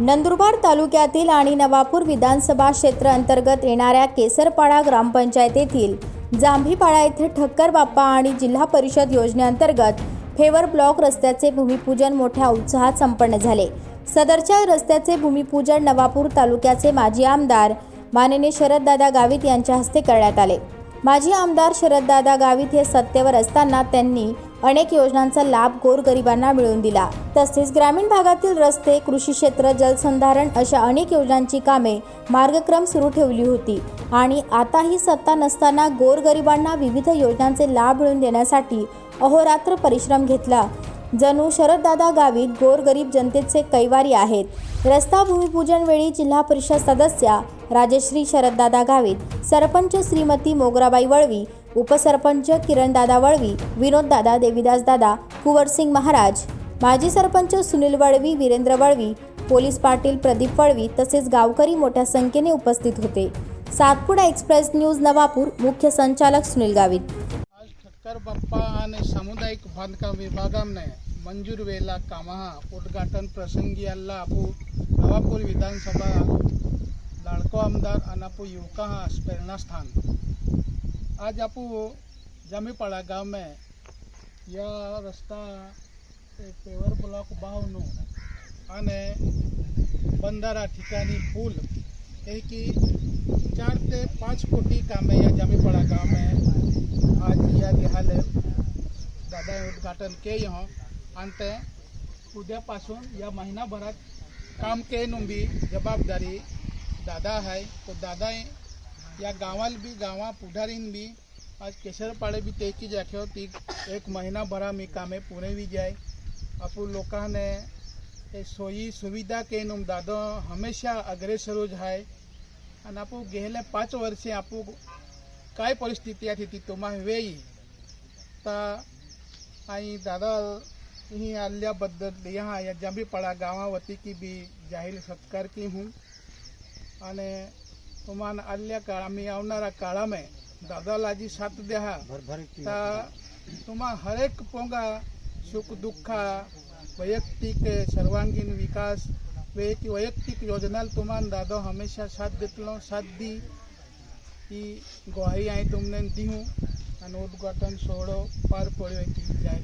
नंदुरबार तालुक्यातील आणि नवापूर विधानसभा क्षेत्र अंतर्गत येणाऱ्या केसरपाडा ग्रामपंचायतीतील जांभीपाडा येथे ठक्कर बाप्पा आणि जिल्हा परिषद योजनेअंतर्गत फेवर ब्लॉक रस्त्याचे भूमिपूजन मोठ्या उत्साहात संपन्न झाले. सदरच्या रस्त्याचे भूमिपूजन नवापूर तालुक्याचे माजी आमदार माननीय शरददादा गावित यांच्या हस्ते करण्यात आले. माजी आमदार शरददादा गावित हे सत्तेवर असताना त्यांनी अनेक योजनांचा लाभ गोरगरिबांना मिळवून दिला. तसेच ग्रामीण भागातील रस्ते कृषी क्षेत्र जलसंधारण अशा अनेक योजनांची कामे मार्गक्रम सुरू ठेवली होती. आणि आता ही सत्ता नसताना गोरगरिबांना विविध योजनांचे लाभ मिळवून देण्यासाठी अहोरात्र परिश्रम घेतला. जणू शरददादा गावित गोरगरीब जनतेचे कैवारी आहेत. रस्ता भूमिपूजन वेळी जिल्हा परिषद सदस्या राजश्री शरददादा गावित. सरपंच श्रीमती मोगराबाई वळवी उपसरपंच किरणदादा वळवी विनोददादा देविदासदादा कुवरसिंग महाराज माजी सरपंच सुनील वळवी वीरेंद्र वळवी पोलीस पाटील प्रदीप वळवी तसेच गावकरी मोठ्या संख्येने उपस्थित होते. सातपुडा एक्सप्रेस न्यूज नवापूर मुख्य संचालक सुनील गावित. आज ठक्कर बाप्पा आणि सामुदायिक बांधकाम विभागाने मंजूर वेला कामहा उद्घाटन प्रसंगी अल्ला आपू नवापूर विधानसभा लाडको आमदार आणि आपू युवका हा प्रेरणास्थान. आज आपू जामीपाड़ा गांव में यह रस्ता पेवर ब्लॉक बावनो आणि बंदारा ठिकाणी पूल हे की चार ते पाच कोटी कामे या जामीपाड़ा गांव में आज या दिहाल दादा उद्घाटन के यहाँ आणि उद्यापासून या महिनाभरात काम के नुंबी जबाबदारी दादा है। तो दादा या गावाला बी गावा पुढारीन बी आज केसरपाड़े भी तेकी जाखे ती एक महीना भरा मी कामे पुणे भी जाए आपू लोकांने એ સોયી સુવિધા કે એનું દાદો હંમેશા અગ્રેસરો જ હાય અને આપું ગેલે પાંચ વર્ષે આપું काय परिस्थिती आहे ती तुम्हाला वेळी तर आणि दादा ही आल्याबद्दल यहाँ या जांबीपाड़ा गावावती की भी जाहीर सत्कार की हूँ आणि तुम्हाला आल्या काळ आम्ही आवणारा काळामे दादाला जी साथ द्या तर तुम्हा हरेक पोंगा सुख दुःखा वैयक्तिक सर्वांगीण विकास वे की वैयक्तिक योजनाला तुम्हाला दादा हमेशा साथ देतलो साथ दी ही ग्वाही आहे तुमने दी हूँ आणि उद्घाटन सोहळो पार पड्यो की जाय